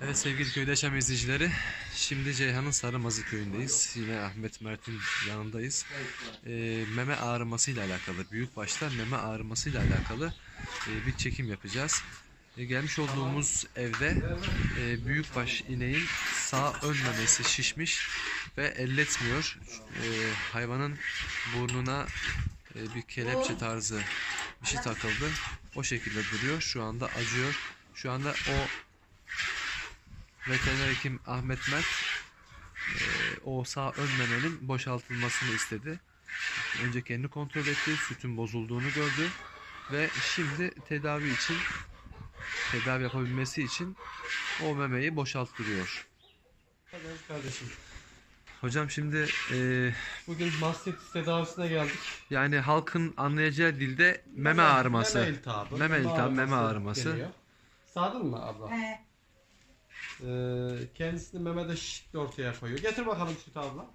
Evet sevgili köyde yaşam izleyicileri. Şimdi Ceyhan'ın Sarımazı köyündeyiz. Yine Ahmet Mert'in yanındayız. Ee, meme ağrımasıyla alakalı, büyük başta meme ağrımasıyla alakalı e, bir çekim yapacağız. E, gelmiş olduğumuz evde e, büyükbaş ineğin sağ ön memesi şişmiş ve elletmiyor. E, hayvanın burnuna e, bir kelepçe tarzı bir şey takıldı. O şekilde duruyor. Şu anda acıyor. Şu anda o veteriner hekim Ahmet Mert e, o sağ ön memenin boşaltılmasını istedi. Önce kendi kontrol etti. Sütün bozulduğunu gördü. Ve şimdi tedavi için tedavi yapabilmesi için o memeyi boşalttırıyor. Hadi kardeşim. Hocam şimdi e, Bugün mastitis tedavisine geldik. yani halkın anlayacağı dilde meme ağrıması. Meme iltihabı. Meme iltihabı, meme ağrıması. deniyor. Sağdın mı abla? He. Ee, kendisini memede şişlik ortaya koyuyor. Getir bakalım sütü abla.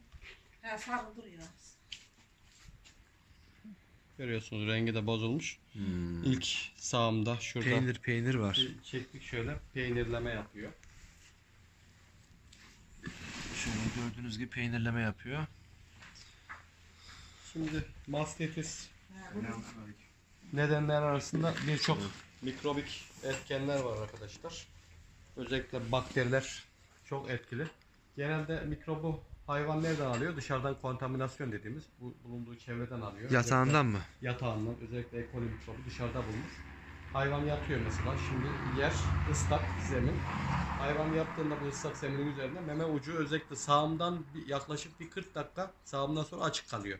He sarı duruyor. Görüyorsunuz rengi de bozulmuş. Hmm. İlk sağımda şurada Peynir peynir var. çektik şöyle peynirleme yapıyor. Şöyle gördüğünüz gibi peynirleme yapıyor. Şimdi mastitis nedenler arasında birçok mikrobik etkenler var arkadaşlar. Özellikle bakteriler çok etkili. Genelde mikrobu hayvan nereden alıyor? Dışarıdan kontaminasyon dediğimiz bu bulunduğu çevreden alıyor. Yatağından mı? Özellikle yatağından özellikle E. coli mikrobu dışarıda bulmuş. Hayvan yatıyor mesela. Şimdi yer ıslak zemin. Hayvan yattığında bu ıslak zeminin üzerine meme ucu özellikle sağımdan bir, yaklaşık bir 40 dakika sağımdan sonra açık kalıyor.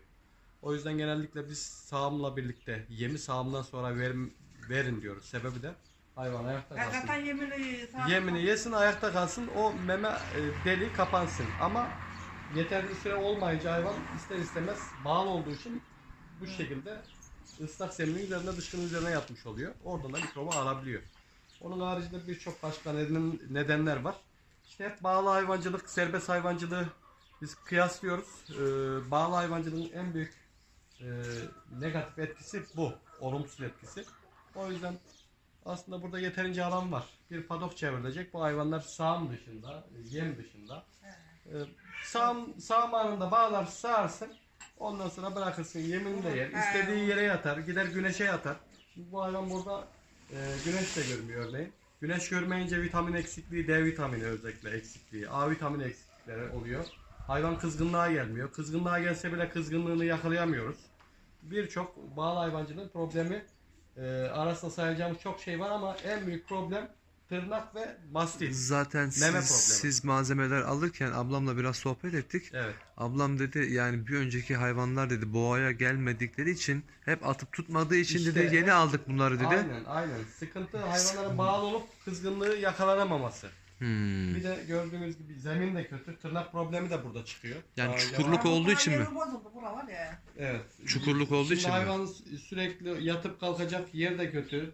O yüzden genellikle biz sağımla birlikte yemi sağımdan sonra verin, verin diyoruz. Sebebi de hayvan ayakta kalsın. Hakikaten yemini sağ- Yemini yesin ayakta kalsın o meme e, deli kapansın ama yeterli süre olmayınca hayvan ister istemez bağlı olduğu için bu şekilde ıslak zeminin üzerinde dışkının üzerine yatmış oluyor. Oradan da mikrobu alabiliyor. Onun haricinde birçok başka neden, nedenler var. İşte hep bağlı hayvancılık, serbest hayvancılığı biz kıyaslıyoruz. Ee, bağlı hayvancılığın en büyük e, negatif etkisi bu. Olumsuz etkisi. O yüzden aslında burada yeterince alan var. Bir padok çevrilecek. Bu hayvanlar sağım dışında, yem dışında. Ee, sağım, sağım anında bağlar sağarsın. Ondan sonra bırakırsın yemini de yer. İstediği yere yatar. Gider güneşe yatar. Şimdi bu hayvan burada e, güneş de görmüyor örneğin. Güneş görmeyince vitamin eksikliği, D vitamini özellikle eksikliği, A vitamini eksiklikleri oluyor. Hayvan kızgınlığa gelmiyor. Kızgınlığa gelse bile kızgınlığını yakalayamıyoruz. Birçok bağlı hayvancılığın problemi e, arasında sayacağımız çok şey var ama en büyük problem tırnak ve mastit. Zaten siz, Meme problemi. siz malzemeler alırken ablamla biraz sohbet ettik. Evet. Ablam dedi yani bir önceki hayvanlar dedi boğaya gelmedikleri için hep atıp tutmadığı için İşte, dedi yeni aldık bunları dedi. Aynen aynen. Sıkıntı hayvanlara bağlı olup kızgınlığı yakalanamaması. Hmm. Bir de gördüğünüz gibi zemin de kötü. Tırnak problemi de burada çıkıyor. Yani Daha çukurluk o- olduğu için mi? Yeri bozuldu bura var ya. Evet. Çukurluk olduğu Şimdi için mi? hayvan sürekli yatıp kalkacak yer de kötü.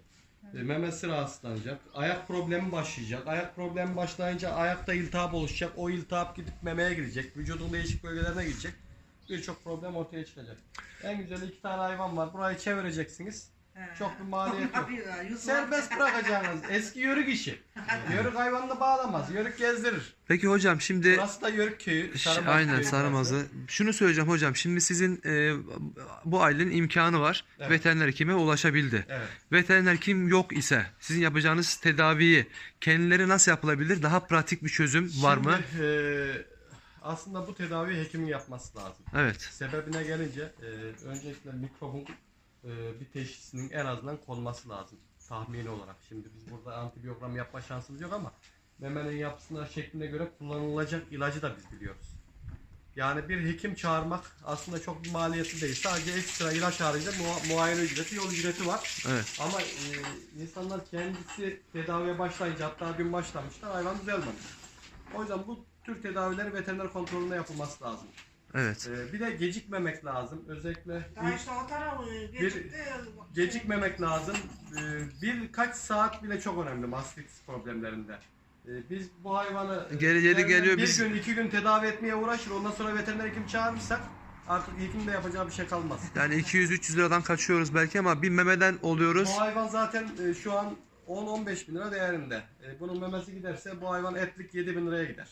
E, Memesi rahatsızlanacak. Ayak problemi başlayacak. Ayak problemi başlayınca ayakta iltihap oluşacak. O iltihap gidip memeye girecek. Vücudun değişik bölgelerine gidecek. Birçok problem ortaya çıkacak. En güzel iki tane hayvan var. Burayı çevireceksiniz. He. Çok bir maliyet yok. Serbest bırakacaksınız. Eski yörük işi. Yörük hayvanını bağlamaz. Yörük gezdirir. Peki hocam şimdi Burası da yörük köyü. Ş- Sarımaz Aynen köyü Sarımazı. Şunu söyleyeceğim hocam. Şimdi sizin e, bu ailenin imkanı var. Evet. Veteriner hekime ulaşabildi. Evet. Veteriner hekim yok ise sizin yapacağınız tedaviyi kendileri nasıl yapılabilir? Daha pratik bir çözüm var mı? Şimdi, e, aslında bu tedavi hekimin yapması lazım. Evet. Sebebine gelince e, öncelikle mikrobun e, bir teşhisinin en azından konması lazım. Tahmini olarak. Şimdi biz burada antibiyogram yapma şansımız yok ama memenin yapısına şekline göre kullanılacak ilacı da biz biliyoruz. Yani bir hekim çağırmak aslında çok bir maliyeti değil. Sadece ekstra ilaç haricinde mua- muayene ücreti, yol ücreti var. Evet. Ama e, insanlar kendisi tedaviye başlayınca hatta dün başlamışlar hayvan düzelmemiş. O yüzden bu tür tedavileri veteriner kontrolünde yapılması lazım. Evet. E, bir de gecikmemek lazım. Özellikle Daha işte o tarafı geçikti. gecikmemek lazım. E, birkaç saat bile çok önemli mastitis problemlerinde. E, biz bu hayvanı e, Geri- geri geliyor, bir biz- gün iki gün tedavi etmeye uğraşır. Ondan sonra veteriner hekim çağırırsak artık hekim de yapacağı bir şey kalmaz. Yani 200-300 liradan kaçıyoruz belki ama bir memeden oluyoruz. Bu hayvan zaten e, şu an 10-15 bin lira değerinde. E, bunun memesi giderse bu hayvan etlik 7 bin liraya gider.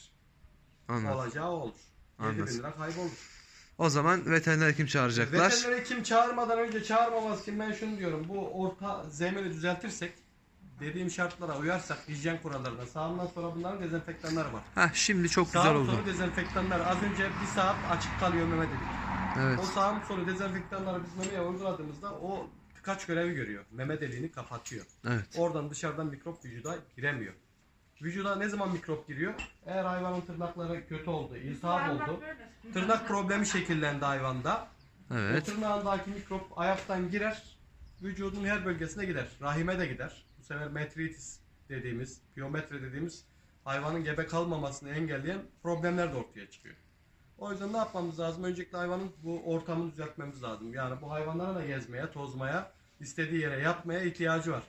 Anladım. Olacağı o olur. 7 Anladım. bin lira kaybolur. O zaman veteriner hekim çağıracaklar. Veterineri kim çağırmadan önce çağırmaması için ben şunu diyorum. Bu orta zemini düzeltirsek dediğim şartlara uyarsak hijyen kurallarına sağından sonra bunların dezenfektanları var. Heh, şimdi çok güzel Sağım oldu. solu dezenfektanlar az önce bir saat açık kalıyor meme dedik. Evet. O sağım solu dezenfektanları biz memeye uyguladığımızda o birkaç görevi görüyor. Meme deliğini kapatıyor. Evet. Oradan dışarıdan mikrop vücuda giremiyor. Vücuda ne zaman mikrop giriyor? Eğer hayvanın tırnakları kötü oldu, iltihap oldu, tırnak problemi şekillendi hayvanda. O Evet. tırnağındaki mikrop ayaktan girer, vücudun her bölgesine gider. Rahime de gider. Bu sefer metritis dediğimiz, piyometre dediğimiz hayvanın gebe kalmamasını engelleyen problemler de ortaya çıkıyor. O yüzden ne yapmamız lazım? Öncelikle hayvanın bu ortamını düzeltmemiz lazım. Yani bu hayvanlara da gezmeye, tozmaya, istediği yere yatmaya ihtiyacı var.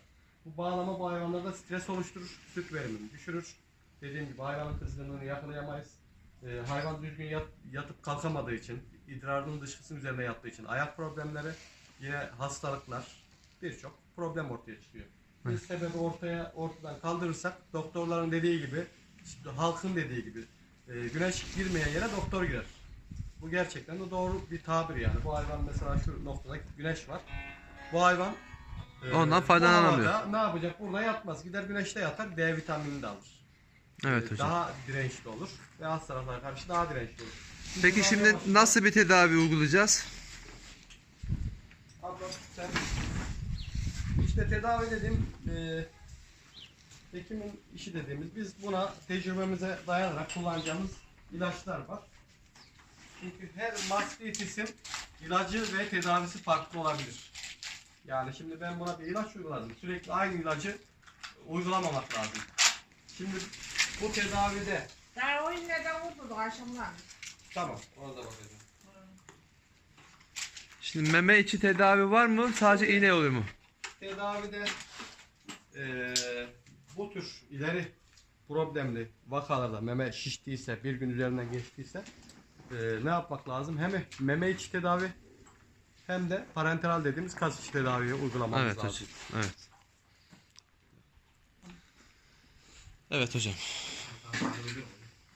Bu bağlama bu hayvanlarda stres oluşturur, süt verimini düşürür. Dediğim gibi hayvanın kızgınlığını yakalayamayız. Ee, hayvan düzgün yat- yatıp kalkamadığı için, idrarının dışkısının üzerine yattığı için ayak problemleri, yine hastalıklar, birçok problem ortaya çıkıyor. Biz sebebi ortaya ortadan kaldırırsak doktorların dediği gibi, işte halkın dediği gibi e, güneş girmeyen yere doktor girer. Bu gerçekten de doğru bir tabir yani. Bu hayvan mesela şu noktada güneş var. Bu hayvan e, Ondan bu faydalanamıyor. havada Ne yapacak? Burada yatmaz. Gider güneşte yatar. D vitamini de alır. Evet E, hocam. Daha dirençli olur. Ve hastalıklara karşı daha dirençli olur. Peki şimdi nasıl bir tedavi uygulayacağız? Abla sen işte tedavi dediğim e, hekimin işi dediğimiz biz buna tecrübemize dayanarak kullanacağımız ilaçlar var. Çünkü her mastitisin ilacı ve tedavisi farklı olabilir. Yani şimdi ben buna bir ilaç uyguladım. Sürekli aynı ilacı uygulamamak lazım. Şimdi bu tedavide Daha o yine de vurdu akşamlar. tamam ona da bakacağım. Şimdi meme içi tedavi var mı? Sadece iğne oluyor mu? tedavide eee, bu tür ileri problemli vakalarda meme şiştiyse, bir gün üzerinden geçtiyse eee, ne yapmak lazım? Hem meme içi tedavi hem de parenteral dediğimiz kas içi tedaviyi uygulamamız Evet lazım. hocam. Evet. Evet hocam.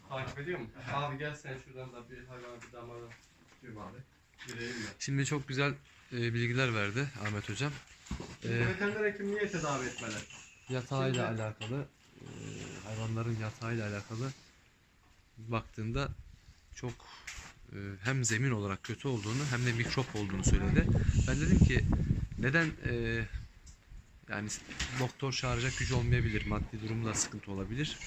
Takip ediyor mu? Abi gel sen şuradan da bir hayvanı bir damara tutayım abi. Gireyim ben. Şimdi çok güzel e, bilgiler verdi Ahmet hocam. Ee, veteriner hekim niye tedavi etmeli? yatağıyla Şimdi- alakalı, e, hayvanların yatağıyla alakalı baktığında çok hem zemin olarak kötü olduğunu hem de mikrop olduğunu söyledi. Ben dedim ki neden e, yani doktor çağıracak gücü olmayabilir, maddi durumda sıkıntı olabilir.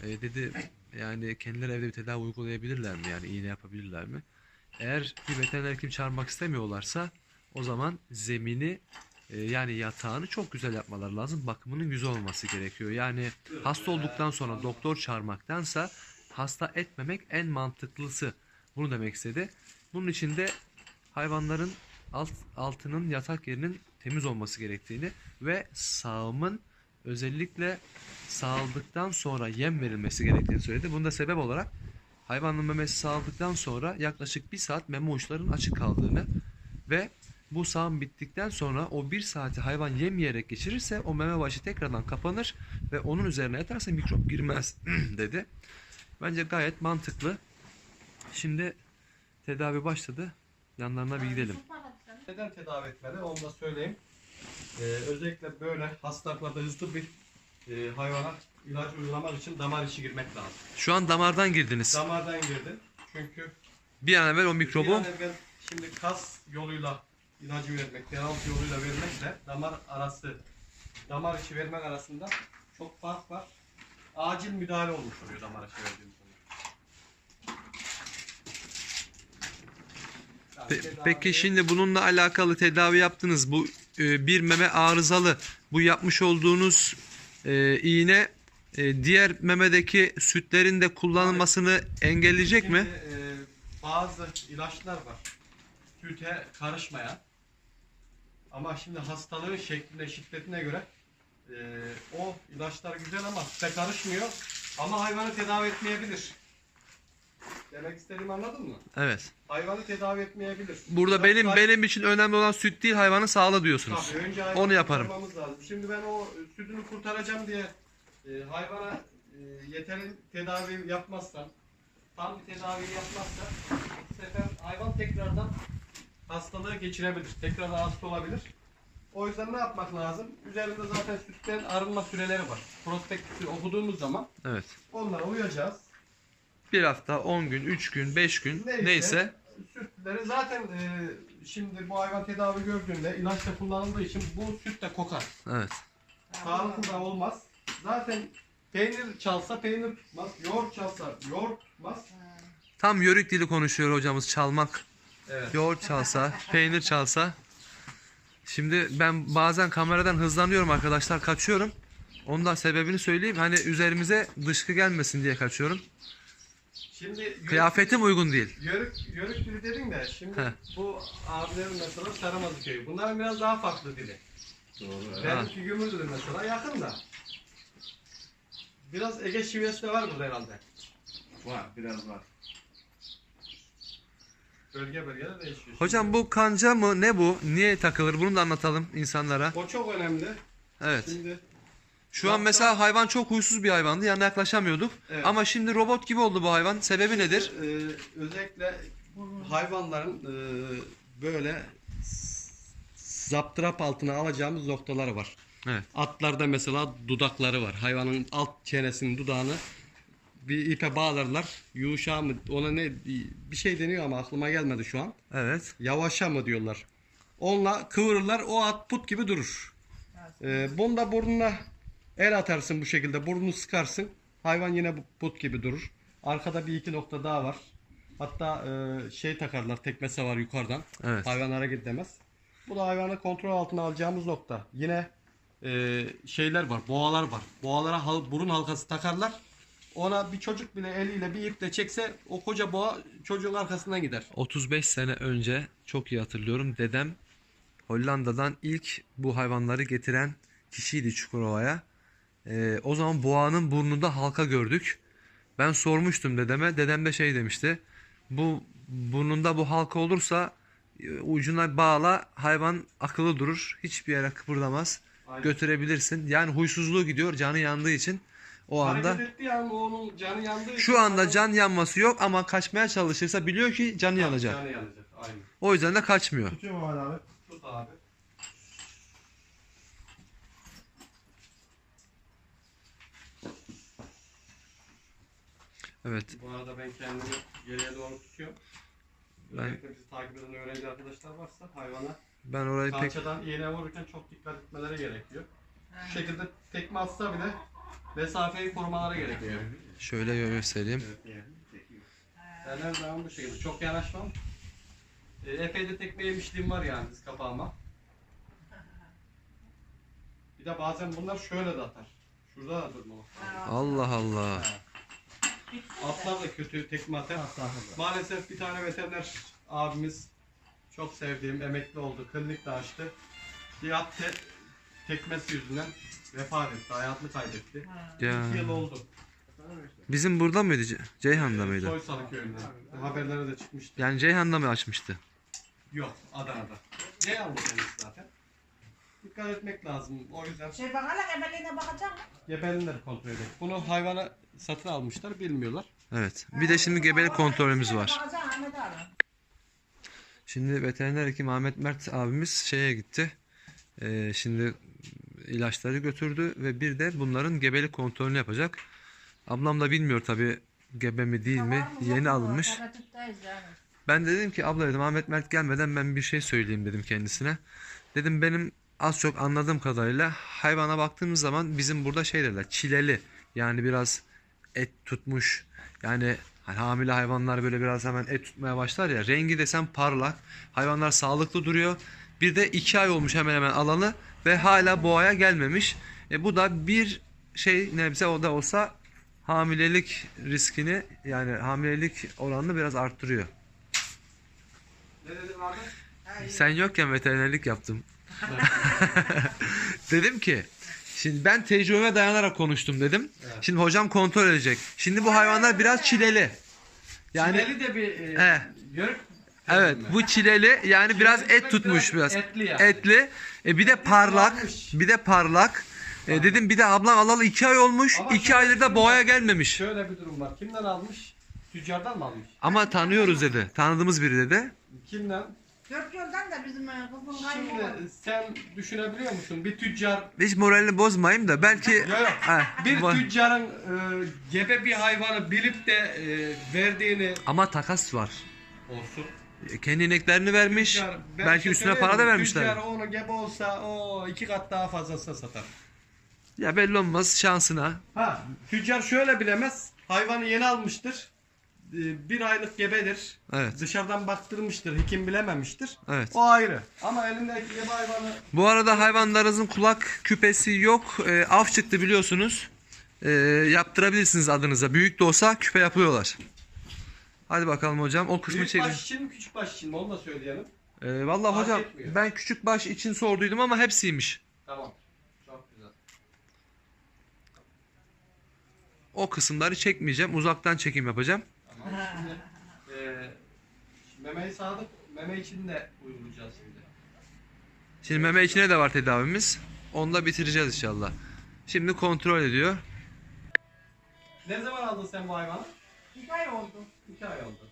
E, dedi yani kendileri evde bir tedavi uygulayabilirler mi? Yani iğne yapabilirler mi? Eğer bir veteriner hekim çağırmak istemiyorlarsa o zaman zemini e, yani yatağını çok güzel yapmaları lazım. Bakımının güzel olması gerekiyor. Yani hasta olduktan sonra doktor çağırmaktansa hasta etmemek en mantıklısı. Bunu demek istedi. Bunun için de hayvanların alt, altının yatak yerinin temiz olması gerektiğini ve sağımın özellikle sağaldıktan sonra yem verilmesi gerektiğini söyledi. Bunda sebep olarak hayvanın memesi sağaldıktan sonra yaklaşık bir saat meme uçlarının açık kaldığını ve bu sağım bittikten sonra o bir saati hayvan yem yiyerek geçirirse o meme başı tekrardan kapanır ve onun üzerine yatarsa mikrop girmez dedi. Bence gayet mantıklı. Şimdi tedavi başladı. Yanlarına bir gidelim. Neden tedavi etmeli onu da söyleyeyim. Ee, özellikle böyle hastalıklarda hızlı bir e, hayvana ilaç uygulamak için damar içi girmek lazım. Şu an damardan girdiniz. Damardan girdi. Çünkü Bir an evvel o bir mikrobu an evvel şimdi kas yoluyla ilacı vermek, yeraltı yoluyla vermekle damar arası, damar içi vermek arasında çok fark var. Acil müdahale olmuş oluyor damar içi verdiğimiz zaman. Yani Pe- Peki şimdi bununla alakalı tedavi yaptınız. Bu e, bir meme arızalı. Bu yapmış olduğunuz e, iğne e, diğer memedeki sütlerin de kullanılmasını engelleyecek mi? Şimdi, e, bazı ilaçlar var. Süte karışmayan. Ama şimdi hastalığın şekline, şiddetine göre e, o ilaçlar güzel ama süte karışmıyor. Ama hayvanı tedavi etmeyebilir. Demek istediğimi anladın mı? Evet. Hayvanı tedavi etmeyebilir. Burada Biraz benim benim için önemli olan süt değil hayvanın sağlığı diyorsunuz. Tabii önce hayvanı Onu yaparım. kurtarmamız lazım. Şimdi ben o e, sütünü kurtaracağım diye e, hayvana e, yeteri tedavi yapmazsam, tam bir tedavi yapmazsa bu sefer hayvan tekrardan hastalığı geçirebilir. Tekrardan hasta olabilir. O yüzden ne yapmak lazım? Üzerinde zaten sütten arınma süreleri var. Prospektüsü okuduğumuz zaman Evet. onlara uyacağız. Bir hafta, 10 gün, 3 gün, 5 gün Neyse. neyse. Sütleri zaten e, şimdi bu hayvan tedavi gördüğünde ilaçla kullanıldığı için bu süt de kokar. Evet. Sağlıklı da olmaz. Zaten peynir çalsa peynir tutmaz. Yoğurt çalsa yoğurt tutmaz. Tam yörük dili konuşuyor hocamız çalmak. Evet. Yoğurt çalsa, peynir çalsa. Şimdi ben bazen kameradan hızlanıyorum arkadaşlar kaçıyorum. Ondan sebebini söyleyeyim. Hani üzerimize dışkı gelmesin diye kaçıyorum. Şimdi yörük, Kıyafetim uygun değil. yörük, yörük dili dedin de şimdi Heh. bu abilerin mesela Saramazı köyü. Bunların biraz daha farklı dili. Doğru. Benimki Gümüldür mesela yakın da. Biraz Ege şivesi de var burada herhalde. Var biraz var. Bölge bölge de değişiyor. Hocam bu kanca mı ne bu? Niye takılır? Bunu da anlatalım insanlara. O çok önemli. Evet. Şimdi Şu an mesela hayvan çok huysuz bir hayvandı. Yanına yaklaşamıyorduk. Evet. Ama şimdi robot gibi oldu bu hayvan. Sebebi nedir? Ee, özellikle hayvanların e, böyle zaptırap altına alacağımız noktaları var. Evet. Atlarda mesela dudakları var. Hayvanın alt çenesinin dudağını bir ipe bağlarlar. Yuşa mı ona ne bir şey deniyor ama aklıma gelmedi şu an. Evet. Yavaşa mı diyorlar. Onunla kıvırırlar o at put gibi durur. Ee, bunda burnuna el atarsın bu şekilde burnunu sıkarsın. Hayvan yine bu put gibi durur. Arkada bir iki nokta daha var. Hatta e, şey takarlar tekmesi var yukarıdan. Evet. Hayvan hareket edemez. Bu da hayvanı kontrol altına alacağımız nokta. Yine e, şeyler var, boğalar var. Boğalara hal- burun halkası takarlar. Ona bir çocuk bile eliyle bir iple çekse o koca boğa çocuğun arkasından gider. 35 sene önce çok iyi hatırlıyorum. Dedem Hollanda'dan ilk bu hayvanları getiren kişiydi Çukurova'ya. Ee, o zaman boğanın burnunda halka gördük. Ben sormuştum dedeme. Dedem de şey demişti. Bu burnunda bu halka olursa e, ucuna bağla hayvan akıllı durur. Hiçbir yere kıpırdamaz. Aynen. Götürebilirsin. Yani huysuzluğu gidiyor canı yandığı için. O anda Hareket ettiği an onun canı yandığı için şu anda can yanması yok ama kaçmaya çalışırsa biliyor ki canı yanacak. Canı yanacak. Aynen. O yüzden de kaçmıyor. Tutuyor mu abi? Tut abi. Evet. Bu arada ben kendimi geriye doğru tutuyorum. Ben- Özellikle bizi takip eden öğrenci arkadaşlar varsa hayvana Ben orayı pek kalçadan iğne vururken çok dikkat etmeleri gerekiyor. Şu şekilde tekme atsa bile mesafeyi korumaları gerekiyor. şöyle göstereyim. Ben her zaman bu şekilde çok yanaşmam. E, epey de tekme yemişliğim var yani diz kapağıma. Bir de bazen bunlar şöyle de atar. Şurada da durmamak lazım. Allah Allah. Atlar da kötü tekme atar. Maalesef bir tane veteriner abimiz çok sevdiğim emekli oldu. Klinik de açtı. Bir at te- tekmesi yüzünden vefat etti. Hayatını kaybetti. Ya. İki yıl oldu. Bizim burada mıydı? Ce- Ceyhan'da mıydı? Soysalı köyünden. Haberlere de çıkmıştı. Yani Ceyhan'da mı açmıştı? Yok Adana'da. Ne yanlış kendisi zaten. Dikkat etmek lazım. O yüzden Şey bana lan ebeliğine bakacak mı? Gebelinleri kontrol edin. Bunu hayvana satın almışlar bilmiyorlar. Evet. Bir de şimdi gebelik kontrolümüz var. Şimdi veteriner hekim Ahmet Mert abimiz şeye gitti. Ee, şimdi ilaçları götürdü ve bir de bunların gebelik kontrolünü yapacak. Ablam da bilmiyor tabi gebe mi değil mi? Yeni alınmış. Ben de dedim ki abla dedim Ahmet Mert gelmeden ben bir şey söyleyeyim dedim kendisine. Dedim benim az çok anladığım kadarıyla hayvana baktığımız zaman bizim burada şey derler çileli. Yani biraz et tutmuş. Yani hani hamile hayvanlar böyle biraz hemen et tutmaya başlar ya. Rengi desem parlak. Hayvanlar sağlıklı duruyor. Bir de iki ay olmuş hemen hemen alanı ve hala boğaya gelmemiş. E bu da bir şey nebze o da olsa hamilelik riskini yani hamilelik oranını biraz arttırıyor. Ne dedin abi? Sen yokken veterinerlik yaptım. dedim ki şimdi ben tecrübeme dayanarak konuştum dedim. Evet. Şimdi hocam kontrol edecek. Şimdi bu hayvanlar biraz çileli. Yani Çileli de bir e, He. yörük. evet bu çileli yani biraz Çileli et tutmuş biraz. Etli yani. Etli. E, bir de parlak. Bir de parlak. E, dedim bir de ablan alalı iki ay olmuş. Ama iki aydır da boğaya var. gelmemiş. Şöyle bir durum var. Kimden almış? Tüccardan mı almış? Ama tanıyoruz dedi. Tanıdığımız biri dedi. Kimden? Dört yoldan da bizim e, kızın Şimdi sen düşünebiliyor musun? Bir tüccar Hiç moralini bozmayayım da belki Yok yok. Ha, Bir bu- tüccarın e, gebe bir hayvanı bilip de e, verdiğini ama takas var. olsun. E, Kendi ineklerini vermiş. Tüccar, ben belki şey üstüne para da mi? vermişler. Tüccar onu gebe olsa o iki kat daha fazlasına satar. Ya belli olmaz şansına. Ha, tüccar şöyle bilemez. Hayvanı yeni almıştır. E, Bir aylık gebedir. Evet. Dışarıdan baktırmıştır. Hekim bilememiştir. Evet. O ayrı. Ama elindeki gebe hayvanı Bu arada hayvanlarınızın kulak küpesi yok. E, af çıktı biliyorsunuz. E, yaptırabilirsiniz adınıza. Büyük de olsa küpe yapıyorlar. Hadi bakalım hocam. O kısmı büyük çevir. baş için mi küçük baş için mi onu da söyleyelim. E, Vallahi Fark hocam etmiyor. ben küçük baş için sorduydum ama hepsiymiş. Tamam. Çok güzel. O kısımları çekmeyeceğim. Uzaktan çekim yapacağım. Şimdi e, memeyi sağdık. Meme için de uygulayacağız şimdi. Şimdi meme içine de var tedavimiz. Onu da bitireceğiz inşallah. Şimdi kontrol ediyor. Ne zaman aldın sen bu hayvanı? İki ay oldu. İki ay oldu.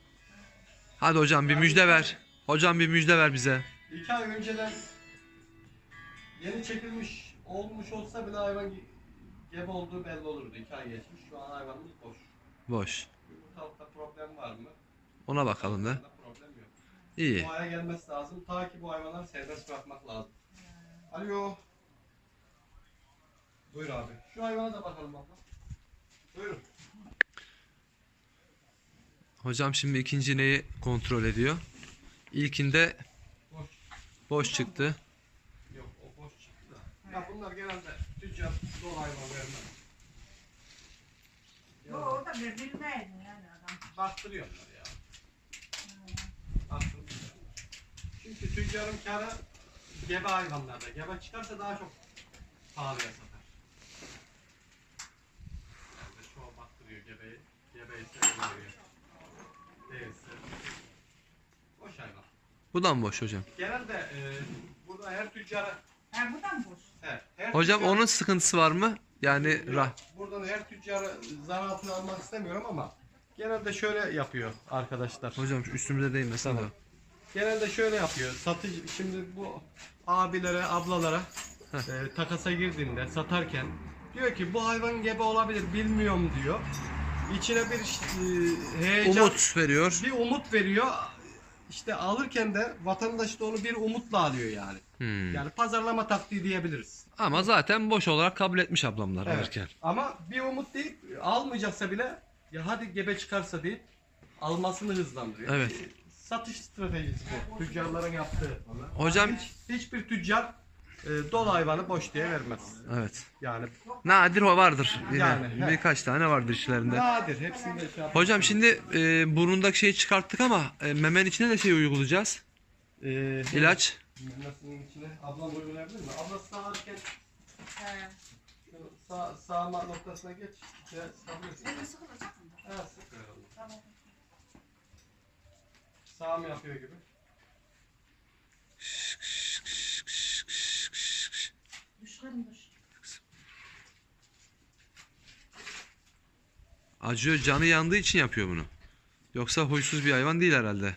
Hadi hocam bir müjde ver. Hocam bir müjde ver bize. İki ay önceden yeni çekilmiş olmuş olsa bile hayvan ge- gebe olduğu belli olurdu. İki ay geçmiş. Şu an hayvanımız boş. Boş. Yumurtalıkta problem var mı? Ona bakalım da. Problem yok. İyi. Bu aya gelmesi lazım. Ta ki bu hayvanları serbest bırakmak lazım. Alo. Buyur abi. Şu hayvana da bakalım abla. Buyurun. Hocam şimdi ikinci ineği kontrol ediyor. İlkinde Boş. boş çıktı. Yok o boş çıktı. Ya bunlar genelde tüccar dolu hayvan vermez. Yok orada birbirindeydi yani adam. Baktırıyorlar ya. Çünkü tüccarın karı gebe hayvanlarda. Gebe çıkarsa daha çok pahalıya satar. Yani an baktırıyor gebeyi. Gebeyi seviyor. Değilse. Boş hayvan. Bu da mı boş hocam? Genelde e, burada her tüccara Ha bu da mı boş? he, her Hocam tüccar- onun sıkıntısı var mı? Yani rah. Buradan her tüccarı zar altına almak istemiyorum ama genelde şöyle yapıyor arkadaşlar. Hocam üstümüze değmesin Tamam. Genelde şöyle yapıyor. Satıcı şimdi bu abilere, ablalara e, takasa girdiğinde satarken diyor ki bu hayvan gebe olabilir bilmiyorum diyor. İçine bir e, heyecan, Umut veriyor. bir umut veriyor. İşte alırken de vatandaş da onu bir umutla alıyor yani. Hmm. Yani pazarlama taktiği diyebiliriz. Ama zaten boş olarak kabul etmiş ablamlar Evet. alırken. Ama bir umut deyip almayacaksa bile ya hadi gebe çıkarsa deyip almasını hızlandırıyor. Evet. Satış stratejisi bu. Tüccarların yaptığı. Hocam- Hiç, hiçbir tüccar e, dolu hayvanı boş diye vermez. Evet. Yani Nadir o vardır. Yine Yani, he. birkaç tane vardır içlerinde. nadir. Hepsinde şey. Hocam şimdi e, burnundaki şeyi çıkarttık ama e, memen içine de şey uygulayacağız. e, İlaç. Memesinin içine ablam uygulayabilir mi? Abla sağarken He. Sağ, sağma noktasına geç. İşte sağlıyorsun. Elini sıkılacak mı? Evet sık. Tamam. Sağ mı yapıyor gibi? Düş kırın düş. Acıyor canı yandığı için yapıyor bunu. Yoksa huysuz bir hayvan değil herhalde.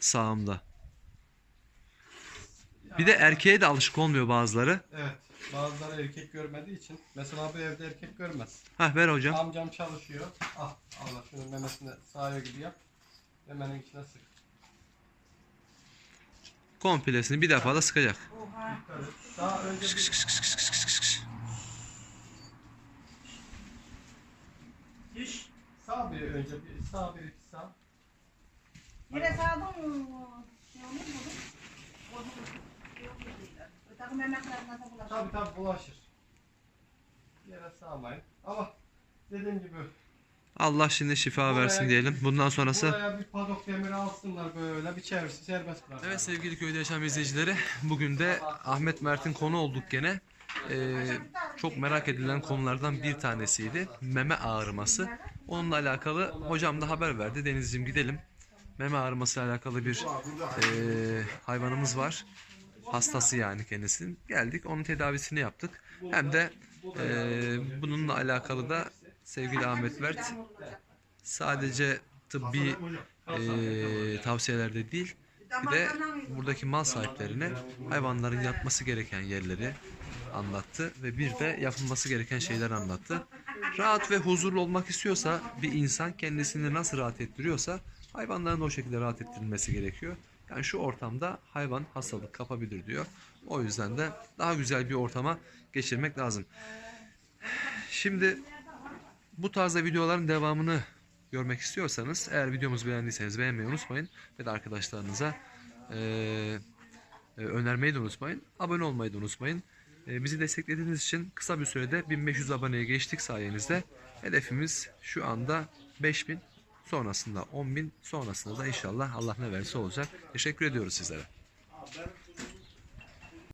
Sağımda. Bir de erkeğe de alışık olmuyor bazıları. Evet. Bazıları erkek görmediği için. Mesela bu evde erkek görmez. Hah ver hocam. Amcam çalışıyor. Al Allah şunun memesine sağıyor gibi yap. Memenin içine sık. Komplesini bir defa da sıkacak. Oha. Daha önce bir Düş. sağ bir önce bir sağ bir iki sağ. Yine sağdan şey olur mu? Olur. Memeklerine de bulaşır. Tabi tabi bulaşır. Yere sağmayın. Ama dediğim gibi Allah şimdi şifa versin Buraya- diyelim. Bundan sonrası buraya bir padok demiri alsınlar böyle bir çevirsin serbest bırak. Evet sevgili köyde yaşayan izleyicileri bugün de Ahmet Mert'in konu olduk gene. Ee, çok merak edilen konulardan bir tanesiydi. Meme ağrıması. Onunla alakalı hocam da haber verdi. Denizciğim gidelim. Meme ağrıması ile alakalı bir eee, hayvanımız var. Hastası yani kendisinin. Geldik onun tedavisini yaptık. Hem de eee, bununla alakalı da sevgili Ahmet Mert sadece tıbbi eee tavsiyelerde değil bir de buradaki mal sahiplerine hayvanların yatması gereken yerleri anlattı ve bir de yapılması gereken şeyler anlattı. Rahat ve huzurlu olmak istiyorsa bir insan kendisini nasıl rahat ettiriyorsa hayvanların o şekilde rahat ettirilmesi gerekiyor. Yani şu ortamda hayvan hastalık kapabilir diyor. O yüzden de daha güzel bir ortama geçirmek lazım. Şimdi bu tarzda videoların devamını görmek istiyorsanız eğer videomuzu beğendiyseniz beğenmeyi unutmayın ve de arkadaşlarınıza eee, e, önermeyi de unutmayın. Abone olmayı da unutmayın. E, bizi desteklediğiniz için kısa bir sürede 1500 aboneye geçtik sayenizde. Hedefimiz şu anda 5000 sonrasında 10.000 sonrasında da inşallah Allah ne verirse olacak. Teşekkür ediyoruz sizlere.